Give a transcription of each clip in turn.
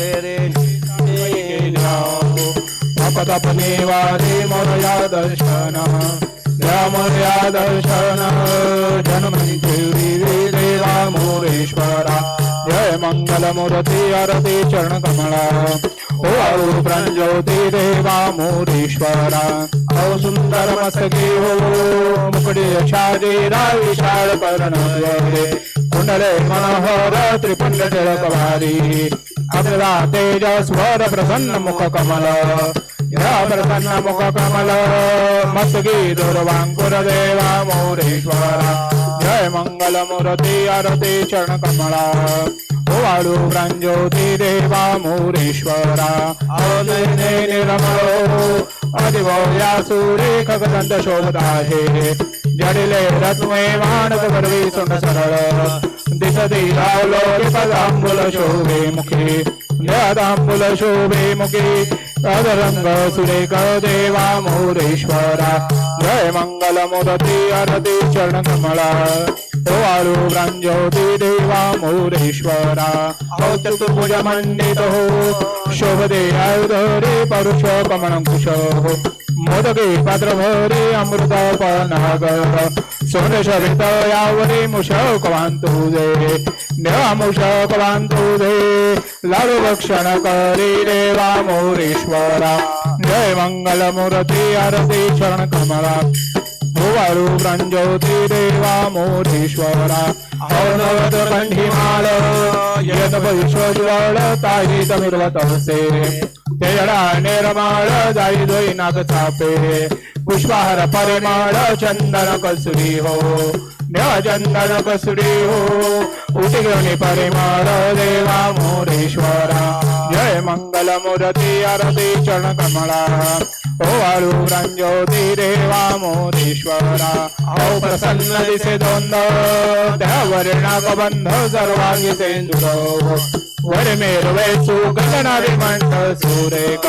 रे अपतपने वारे दर्शन. मोरया दर्शन. जन्मनि देवा मोरेश्वरा. जय मङ्गलमुरति अरति चरणकमला ओ आळू प्रांजोती देवा मोरेश्वरा. ओ सुंदर हो मुकडी शारीरा विशाळ कर्ण कुंडले मनोहर त्रिपुण्डजलकवारी आपला तेजस्वर प्रसन्न मुख कमल या प्रसन्न मुख कमल मस्तकी दुर्वांकुर देवा मोरेश्वरा जय मंगल मूर्ती आरती चरण कमला वाळू प्रांजोती देवा मोरेश्वरा अवने निर्मलो अधिभव्या सूरे खगदंत शोभत आहे जडिले रत्वे मानक गर्वी सुन सरळ दिसती लावलो पदांबुल शोभे मुखे दादांबुल शोभे मुखे अदरंग सुरेख देवा मोरेश्वरा जय मंगल मोदती आरती चरण कमला वाळू प्रांजोती देवा मोरेश्वरा हो चतुर्भुज मंडित हो शोभदे आयुध रे परुष कमणकुश हो मोदके पात्र भरे अमृत पनागर सोन शरित यावरे मुषक वांतुजे देवा मुषक वांतुजे लाडू भक्षण करी देवा मोरेश्वरा। जय मंगल आरती चरण कमला। भुवारू प्रांजोती देवा मोरेश्वरा औनवत कंठीमाळ यत विश्वज्वळ ताही तमिर्वतसे ते जडा जाई दोई नाग चापे पुष्पहार परिमाळ चंदन कसुरी हो. चंदन कसुरी हो. उठी घेऊन परिमाळ देवा मोरेश्वरा. जय मंगल मूर्ती आरती चरण ओ वाळू रंजोती देवा मोरेश्वरा ओ प्रसन्न दिसे दोंद त्या वर्णाक बंध सर्वांगी सेंदुर वर मेरवे सुगंधनारी मंड सुरेख.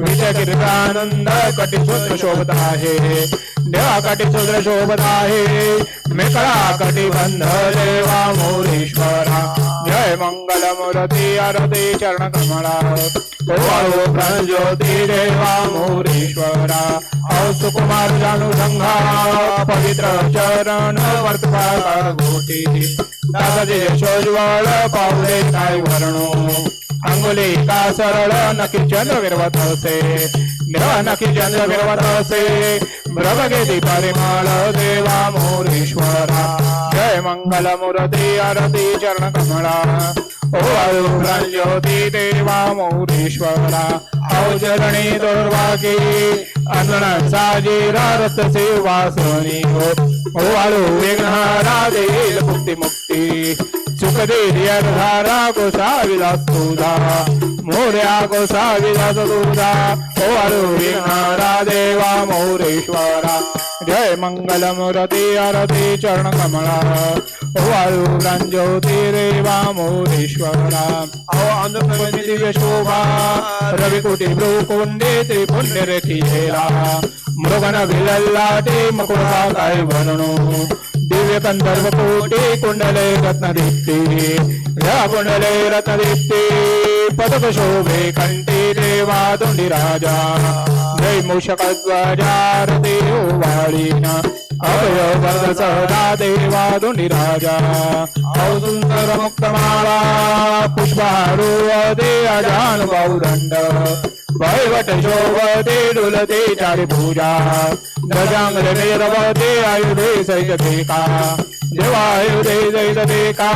विजय कीर्तानंद कटी कटिसूत्र शोभत आहे. देवा कटी कटिसूत्र शोभत आहे. मेकळा कटी बंध देवा मोरेश्वरा जय मंगल मुरती आरती चरण कमला वाळू ज्योती देवा मोरेश्वरा। औ सुकुमार जानू पवित्र चरण वर्तपाळ गोटी दादाजी शोज्वळ पावले काय वर्णो। अंगुली का सरळ नक्की चंद्र विरवत असे नक्की चंद्र विरवत असे ब्रवगेदी परिमाळ देवा मोरेश्वरा. जय मंगल मुरती आरती चरण कमळा ओ ज्योती देवा मोरेश्वरा. औजरणी दुर्वागी अन्न साजीरा रथ सेवासनी हो वाळू विघ्नहारा देईल मुक्ती मुक्ती सुखदेव धारा गोसाविलास तुझा मोर्या गोसाविलास तुझा ओ वाळू विघ्नहारा देवा मोरेश्वरा. जय मंगल मूर्ती आरती चरण कमळा ओ वाळू ज्योती रेवा मोरेश्वरा. ओ अनुपमिती दिव्य शोभा. रविकोटी भ्रुकुंडे त्रिपुण्य रेखिला मृगन विलल्ला विलल्लाटे मकुळा काय वर्णो. దివ్య గంధర్వకోటి కుండలే రత్నదీప్తి. రా కుండలే రత్నదీప్తి. పదక శోభే కంటి దేవాదుండి రాజా. నై మూషకధ్వజారతి వాళీన. अभय वरद सहदा देवा दोंडी राजा औ सुंदर मुक्तमाला पुष्पारू दे अजान दंड वैवट शोभते डुलते चारी पूजा गजांग निरवते आयुधे सहित देका देवायुधे सहित देका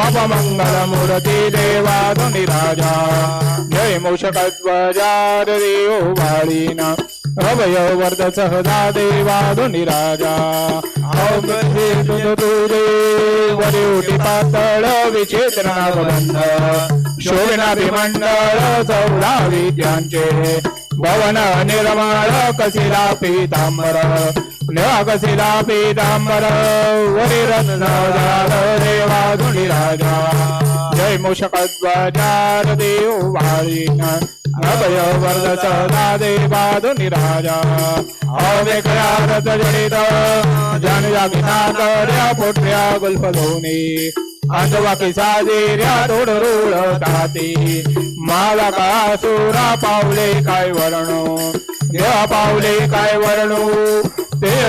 बाबा मंगल मूर्ती देवा धुनी राजा जय मूषक ध्वजार देव वाळीना अभय वर्ध सहदा देवा धुनी राजा। तुझे वरी उटी पातळ विचित्र शोभना विमंडळ चौदा विद्यांचे भवन निर्माळ कसिला पीतांबर कसिला पीतांबर वरी रत्न देवा धुनी राजा। जय मूषकध्वजार देव वाळीन अभय वर्ध सदा निराजा। राजा अवेकयारत जडित। जन जागिना कर्या पोट्या गुल्फ धोनी अंधवाकी साजेऱ्या तोड रोड ताती माला का सुरा पावले काय वर्णो देवा पावले काय वर्णू ते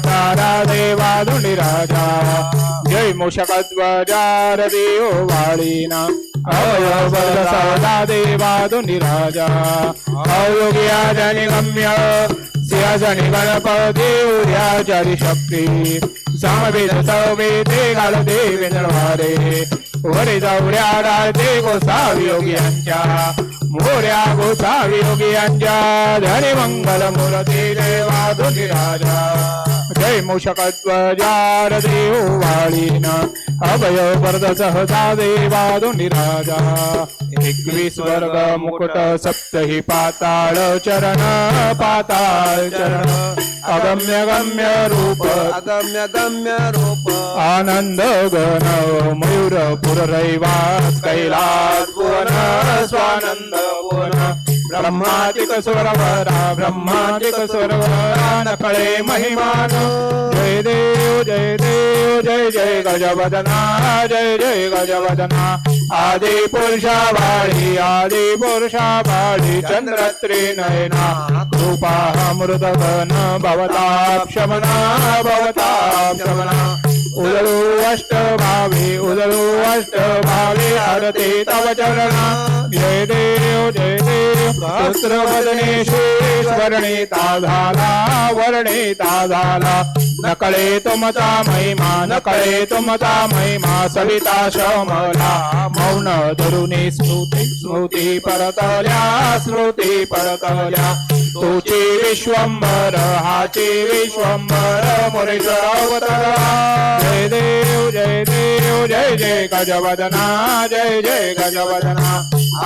तारा देवा राजा. जय मूषकध्वजार देव वाळीना. अवयवर्ग सदा देवा राजा. अयोग्या जनि गम्य सिंहासनी गणपती उद्याचारी शक्ती. सामवेद सवेदे गाल देवेंद्र वारे वरे जाऊऱ्या राजे गोसावी योग्यांच्या. मोऱ्या गोसावी योगी योगियांच्या धनी मंगल मूर्ती देवा राजा। जय मूषकध्वजार देव वाळीन अभय वर्ध सहजा देवा राजा एकवीस वर्ग मुकुट सप्तही पाताळ चरण पाताळ चरण अगम्य गम्य रूप अगम्य गम्य रूप आनंद गण मयूर पुररैवास कैलास भुवन स्वानंद भुवन ब्रह्मातिक स्वरवरा ब्रह्मातिक स्वरवरा नकळे महिमान। जय देव जय देव जय जय गजवदना जय जय गजवदना। आदि पुरुषा वाळी आदि पुरुषा वाळी चंद्रत्री नयना। उदलो अष्ट भावे उदलो अष्ट भावे उदळू तव चरणा। जय देव जय देव पुत्र वदने वर्णिता झाला वर्णिता झाला। नकळे तुमचा महिमा नकळे तुमचा महिमा सविता शमला। मौन धरुणी स्मृती स्मृती परतल्या स्मृती परतल्या। तुची विश्वंभर हाचे विश्वंभर मुरेश्वर अवतरा. जय देव जय देव जय जय गजवदना जय जय गजवदना.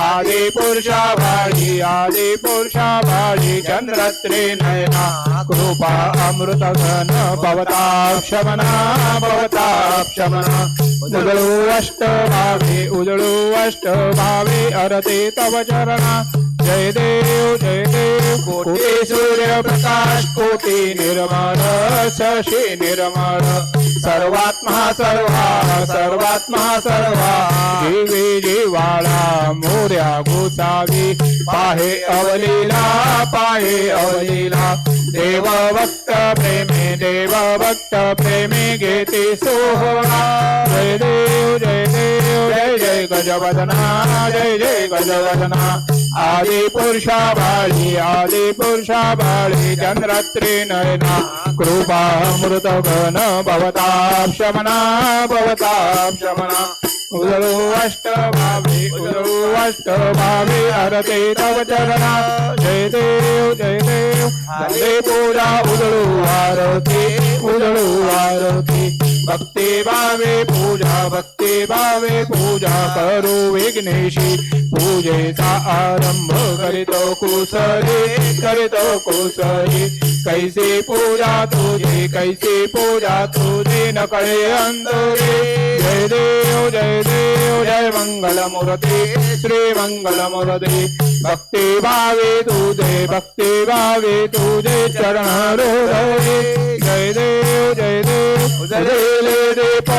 आदि पुरुषा भाळी आदि पुरुषा भाळी चंद्रत्रे नयना कृपा अमृत घन भवताक्षमना भवताक्षमना उजळू अष्ट भावे उजळू अष्ट भावे अरते तव चरणा. जय देव जय देव कोटी सूर्य प्रकाश कोटी निर्मळ शशी निर्मळ सर्वात्मा सर्वा सर्वात्मा सर्वा जीवी जीवाळा मोर्या गोसावी पाहे अवलीला पाहे अवलीला. देव भक्त प्रेमे देव भक्त प्रेमे घेते सोहळा. जय देव जय देव जय जय गजवदना जय जय गजवदना. आदि पुरुषा बाळी आदि पुरुषा बाळी चंद्रत्री नयना कृपा मृत घन भवता शमना भवता शमना उदळू अष्ट भावे उदळू अष्ट भावे हरते तव चरणा। जय देव जय देव हरे पूजा उदळू आरती उदळू आरती। भक्ती भावे पूजा भक्ती भावे पूजा करू विघ्नेशी। पूजेचा आरंभ करीतो कुसरी करीतो कुसरी। कैसे पूजा तुझे कैसे पूजा तुझे नकळे अंधरे जय देव जय देव जय मंगल मूर्ती श्री मंगल मूर्ती भक्ती भावे तुझे भक्ती भावे तुझे चरण हृदये जय देव जय देव उजळले दीप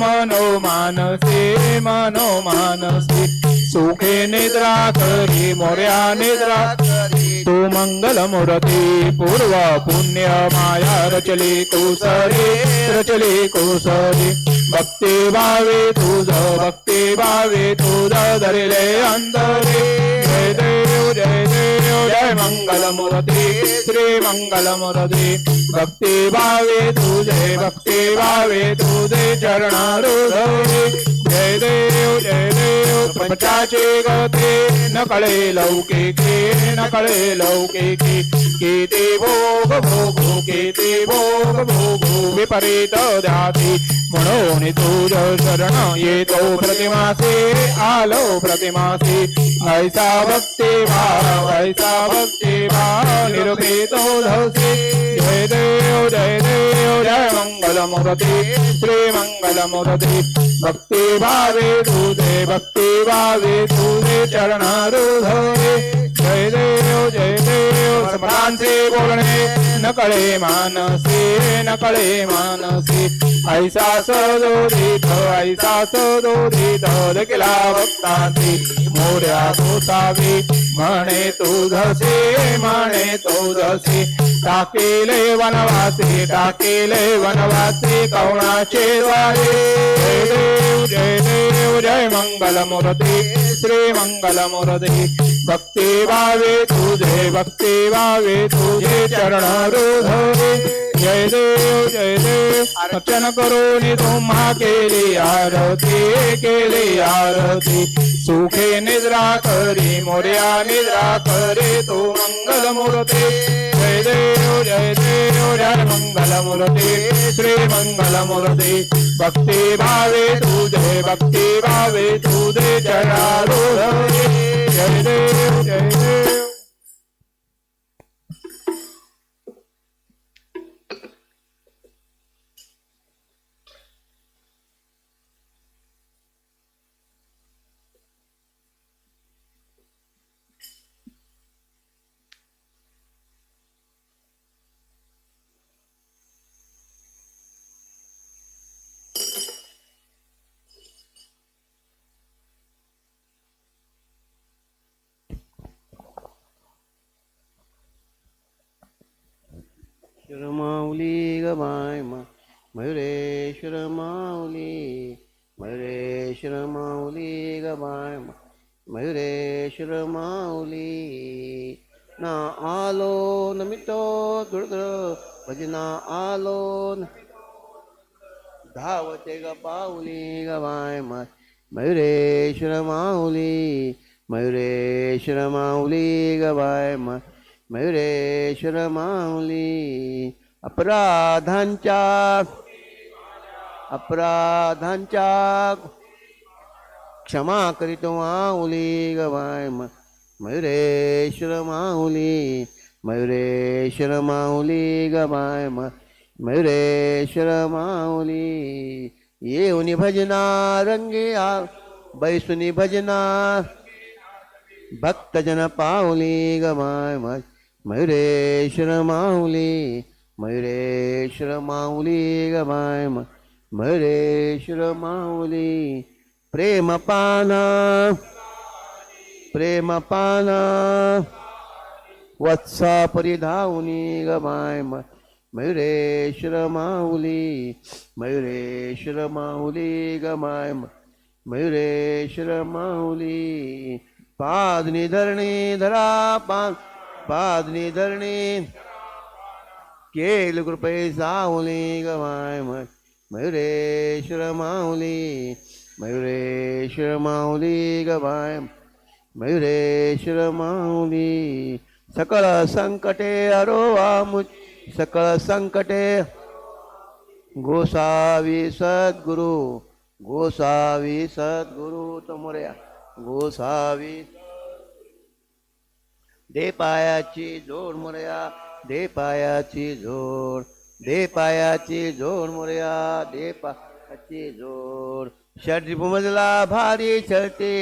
मनो मानसे मनो मानसे सुखे निद्रा करी मोर्या निद्रा करी। तू मंगलमूरती पूर्व पुण्य माया रचले कोसरे रचले कोसरे. भक्ती भावे तुझ भक्ती भावे तुझ धरले अंतरे जय देव जय देव जय मंगल भक्ति श्री मंगल मूर्ती भक्ती भावे तुझे भक्ती भावे तुझे चरण जय देव जय देव प्रपंचाचे गते न कळे लौकिकी न कळे लौकिकी केते भोग भोगो केते भोग भोगो विपरीत ध्याती म्हणून तुझ शरण येतो प्रतिमासे आलो प्रतिमासे ऐसा भक्ती भाव ऐसा भक्ती भाव निरुपेतो धसे जय देव जय देव जय मंगल मूर्ती श्री मंगल मूर्ती भक्ती भावे जय देव जय देव समरांचे बोलणे न कळे मानसी. न कळे मानसी ऐसा सदोदित ऐसा सदोदित देखिला भक्तांची. मोर्या गोसावी म्हणे तुझसे म्हणे तुझसे टाकेले वनवासी टाकेले वनवासी कवणाचे द्वारे. जय देव जय देव जय मंगल मूर्ती श्री मंगल मूर्ती भक्ती वावे तुझे भक्ती वावे तुझे चरण रुधरे जय देव जय देव अर्चन करून तुम्हा केली आरती केली आरती। सुखे निद्रा करी, मोर्या निद्रा करे तो मंगल मूर्ती। जय देव जय देव जय मंगल मूर्ती, श्री मंगल मूर्ती। भक्ती भावे तुझे भक्ती भावे तुझे चरणारूढे जय देव जय देव माऊली ग बाय मा मयुरेश्वर माऊली मयुरेश्वर माऊली ग बाय मा मयुरेश्वर माऊली. ना आलो न मितो दुर्ग भजना आलो न धावते ग पाऊली ग बाय मा मयुरेश्वर माऊली मयुरेश्वर माऊली ग बाय मा. मयुरेश्वर माऊली अपराधांच्या अपराधांच्या क्षमा करीतो माऊली गवाय मा मयुरेश्वर माऊली मयुरेश्वर माऊली गवाय मा मयुरेश्वर माऊली येऊनी भजना रंगे आ बैसुनी भजना भक्तजन पाऊली गवाय माय मयुरेश्वर माऊली मयुरेश्वर माऊली ग मयुरेश्वर माऊली प्रेम पाना प्रेम पाना वत्सा परिधावनी गमाय मयुरेश्वर माऊली मयुरेश्वर माऊली ग मयुरेश्वर माऊली पादनी धरणी धरा पाद पादनी धरणी. केल कृपे सावली गवाय मयुरेश्वर माऊली. मयुरेश्वर माऊली गवाय मयुरेश्वर माऊली. सकळ संकटे अरोवा मुच सकळ संकटे. गोसावी सद्गुरु. गोसावी सद्गुरु तमोर्या गोसावी दे पायाची जोड मुरया दे पायाची जोड दे पायाची जोड मुरया दे पायाची जोड. षड्रिप मजला भारी छळते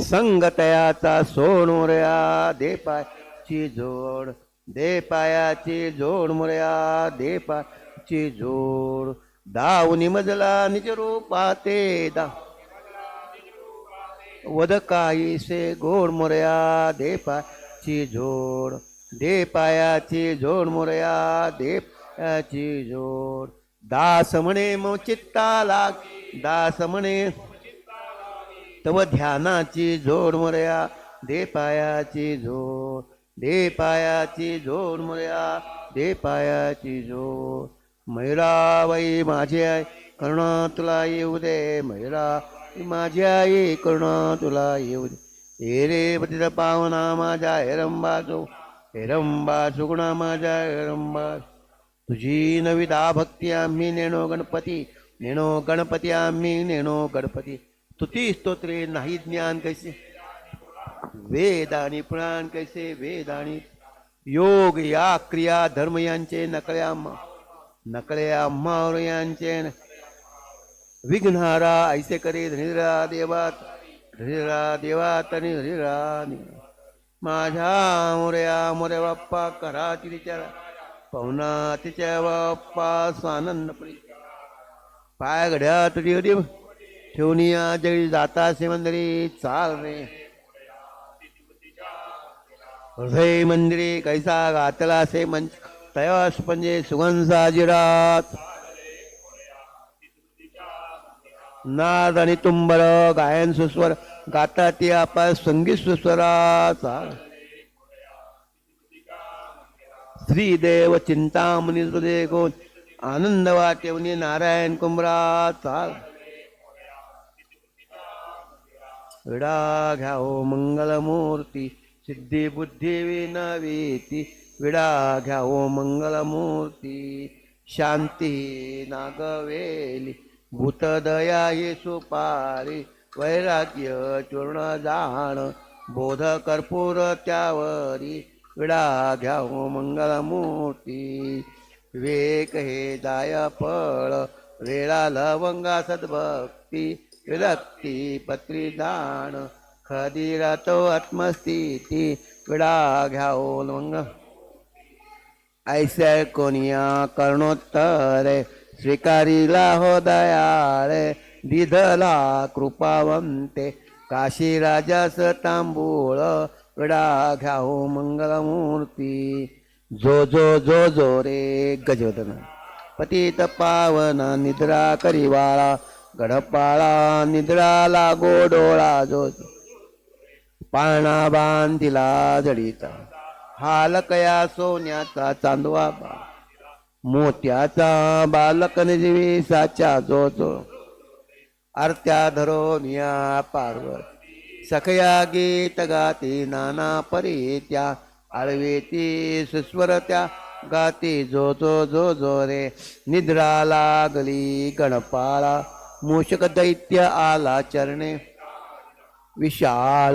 संगतयाचा सोड मुरया दे पायाची जोड दे पायाची जोड मुरया दे पायाची जोड. दावनी मजला निज रूपाते दा वद गोड मोरया दे पायाची जोड. दे पायाची जोड मोरया दे पायाची जोड. दास म्हणे मग चित्ता लाग दास म्हणे तव ध्यानाची जोड मोरया दे पायाची जोड. दे पायाची जोड मोरया दे पायाची जोड. मैराबाई माझी आई करुणा तुला येऊ दे मैरा माझी आई करुणा तुला येऊ दे. हे रे पतित पावना माझ्या हेरंबा जो हेरंबा सुगुणा माझ्या हेरंबा तुझी नविदा भक्ती आम्ही नेणो गणपती नेणो गणपती आम्ही नेणो गणपती. तुती स्तोत्रे नाही ज्ञान कैसे? वेद आणि पुराण कैसे? वेद आणि योग या क्रिया धर्म यांचे नकळ्या नकळे नकळ्या यांचे विघ्नहारा ऐसे करे धनिरा देवात धनिरा देवात आणि धनिरा नि- माझ्या मोर्या मोर्या बाप्पा करा तिच्या पवना तिच्या बाप्पा स्वानंद पाय घड्या तुझी होती ठेवून या जळी जाता से मंदिरी चाल रे. हृदय मंदिरी कैसा गातला से मंच तयास म्हणजे सुगंध जिरात नाद आणि तुंबर गायन सुस्वर गाता ती आपा संगीत सुस्वराचा. श्रीदेव चिंतामणी हृदय गोन आनंद वाटेवणी नारायण कुंभराचा. विडा घ्याओ हो मंगलमूर्ती सिद्धी बुद्धी विनवीती. विडा घ्याओ हो मंगलमूर्ती शांती नागवेली. भूतदया ही सुपारी वैराग्य चूर्ण जाण बोध कर्पूर त्यावरी विडा घ्याओ मंगलमूर्ती विवेक हे दाय फळ वेळा लवंगा सद्भक्ती विरक्ती पत्री दाण खदिरातो आत्मस्थिती विडा घ्याओ मंग ऐसे कोनिया कर्णोत्तरे स्वीकारिला हो दयाळे दिधला कृपावंते. काशी राजास तांबूळ विडा घ्याओ मंगलमूर्ती. जो जो जो जो रे गजवदन. पतित पावन निद्रा करिवाळा गडपाळा निद्रा लागो डोळा जो. पाळणा बांधिला जडीचा हालकया सोन्याचा चांदवा बा. मोत्याचा बालक निजवी साचा जो जो आरत्या धरोनिया पार्वत. सखया गीत गाती नाना परी त्या आळवेती सुस्वर त्या गाती जो जो जो जो रे. निद्रा लागली गणपाळा मूषक दैत्य आला चरणे. विशाल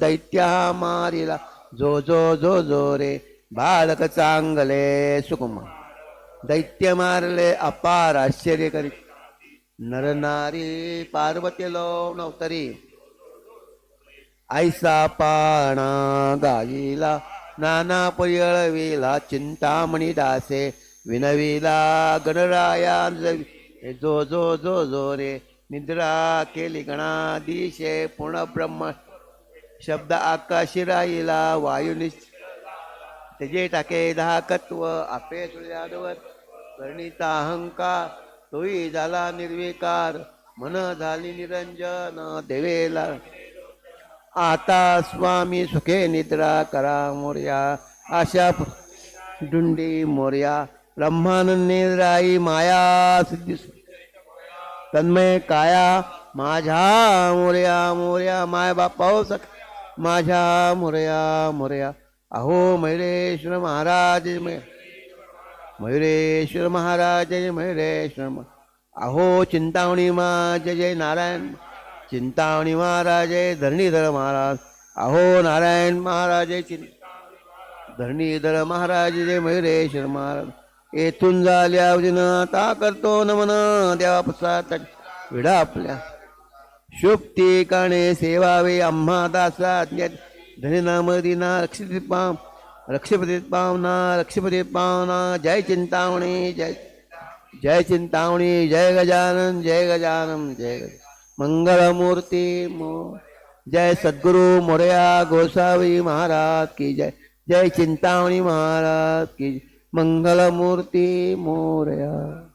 दैत्या मारिला. जो जो जो जो रे. बालक चांगले सुकुम दैत्य मारले अपार आश्चर्य करी नर नारी पार्वती लो नवतरी आईसा पाणा गाईला नाना पयळविला चिंतामणी दासे विनविला गणराया जो जो जो जो रे निद्रा केली गणाधीशे पूर्ण ब्रह्म शब्द आकाशी राहिला वायुनिश त्याचे टाके धाकत्व आपे तुझ्यावर वर्णिता अहंकार तोही झाला निर्विकार मन झाली निरंजन देवेला. आता स्वामी सुखे निद्रा करा मोर्या आशा डुंडी मोर्या ब्रह्मानंद निद्राई माया सिद्धी तन्मय काया माझ्या मोर्या मोर्या माय बापा हो सख माझ्या मोर्या मोर्या. अहो मयुरेश्वर महाराज मय मयुरेश्वर महाराज जय मयुरेश्वर अहो चिंतावणी मा जय जय नारायण चिंतावणी महाराज जय धरणीधर महाराज अहो नारायण महाराज जय चिं धरणीधर महाराज जय मयुरेश्वर महाराज येथून झाल्या ता करतो नमन देवा प्रसाद विडा आपल्या शुभती काणे सेवावे आम्हा दासा धनिनाम दिना रक्षित पाम रक्षपती पावना रक्षपती पावना जय चिंतावणी जय जय चिंतावणी जय गजानन जय गजानन जय गज मंगलमूर्ती मो जय सद्गुरु मोरया गोसावी महाराज की जय। जय चिंतावणी महाराज की जय. मंगलमूर्ती मोरया।